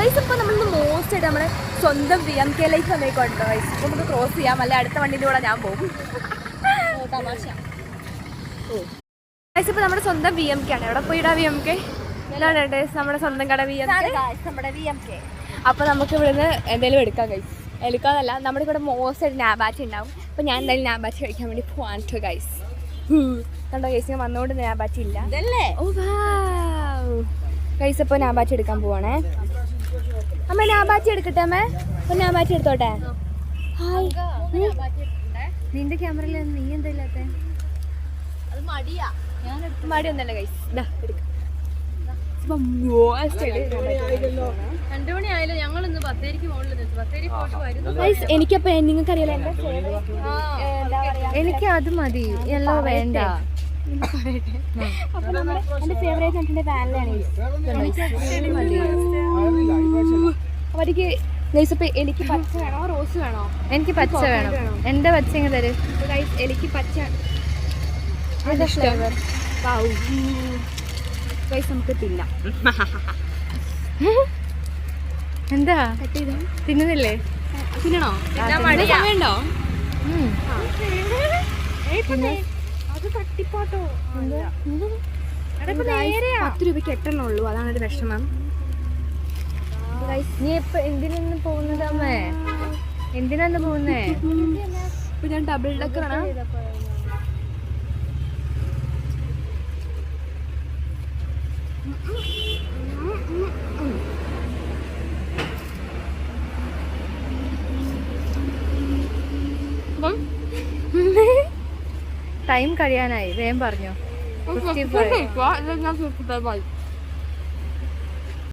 Guys ഇപ്പോൾ നമ്മൾ most ആയിട്ട് നമ്മുടെ സ്വന്തം പി എം കെ ലൈഫ് വന്നേക്കുണ്ടോ ഗൈസ് ഇപ്പോൾ നമുക്ക് ക്രോസ് ചെയ്യാം. അല്ലെ? അടുത്ത വണ്ടിന്റെ കൂടെ ഞാൻ പോകും. തമാശ. ഗൈസ് ഇപ്പോൾ നമ്മുടെ സ്വന്തം വി എം കെ ആണ്. എവിടെ പോയിടാ വി എം കെ നമ്മുടെ സ്വന്തം കട വി എം കെ നമ്മുടെ വി എം കെ അപ്പോൾ നമുക്ക് ഇവിടുന്ന് എന്തെങ്കിലും എടുക്കാം ഗൈസ് എടുക്കാന്നല്ല നമ്മുടെ ഇവിടെ മോസ്റ്റ് ഒരു നാബാറ്റ് ഉണ്ടാവും. അപ്പോൾ ഞാൻ എന്തായാലും നാബാറ്റ് കഴിക്കാൻ വേണ്ടി പോവാൻ ടു ഗൈസ് കണ്ടോ ഗൈസ് ഞാൻ വന്നുകൊണ്ട് നാബാറ്റ് ഇല്ല. ഓ ഗൈസ് അപ്പോൾ നാബാറ്റ് എടുക്കാൻ പോവാണേ. അമ്മ നാബാറ്റ് എടുക്കട്ടെ അമ്മ? ഞാൻ നാബാറ്റ് എടുത്തോട്ടെ? ഹായ്. നിന്റെ ക്യാമറയിൽ നീ എന്താ ഇല്ലാത്ത? അത് മടിയാ. ഞാൻ മടിയൊന്നല്ല ഇതാ എടുക്കാം. പറയാ? എനിക്ക് അത് മതി. എല്ലാം വേണ്ട. അപ്പോൾ നമ്മുടെ എന്റെ ഫേവറേറ്റ് എന്റെ വാനിലാണ് എനിക്ക് പച്ച വേണോ? റോസ് വേണോ? എനിക്ക് പച്ച വേണം. എന്റെ പച്ച ഇങ്ങനെ തരും? എനിക്ക് പച്ച. ഫ്ലേവർ നമുക്ക് തിന്നാം. എന്താ? തിന്നുന്നില്ലേ? തിന്നണോ? വേണ്ടോ. അത് തട്ടിപ്പാട്ടോ. പത്ത് രൂപയ്ക്ക് എട്ടെണ്ണം ഉള്ളൂ. അതാണ് ഒരു വിഷമം. നീ ഇപ്പൊ എന്തിനാണ് പോകുന്നത് അമ്മേ എന്തിനാണ് പോകുന്നേ ഇപ്പൊ ഞാൻ ഡബിൾ ഡക്കറാണ് ടൈം കഴിയാനായി വേഗം പറഞ്ഞോ ഫിഫ്റ്റി ഫൈവ്